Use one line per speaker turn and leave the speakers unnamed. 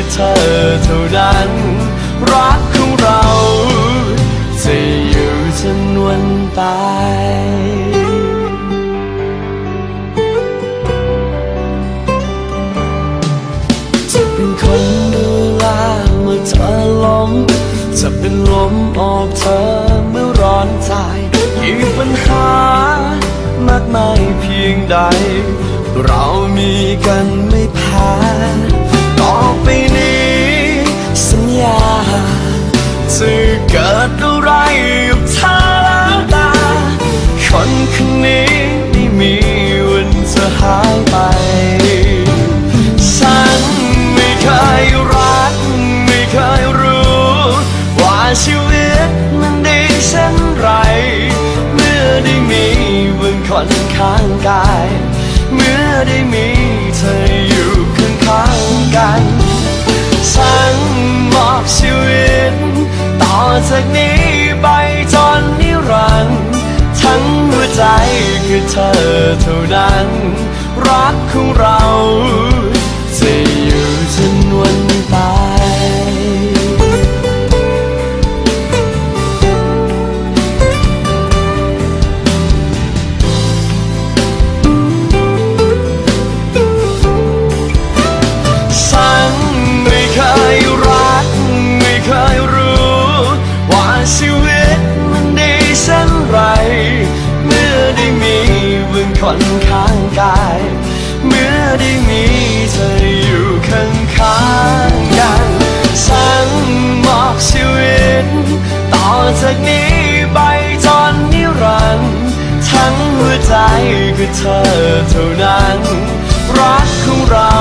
คือเธอเท่านั้น รักของเรา จะอยู่จนวันตายจะเป็นคนดูแลเมื่อเธอล้มจะเป็นลมออกเธอเมื่อร้อนใจยิ่งปัญหามากมายเพียงใด เรามีกันไม่แพ้ต่อไป นี้ สัญญาจะเกิดอะไรกับเธอแล้วตาคนคนนี้ไม่มีวันจะหา จากนี้ไปจนนิรันดร์ทั้งหัวใจคือเธอเท่านั้น หัวใจคือเธอเท่านั้น รักของเรา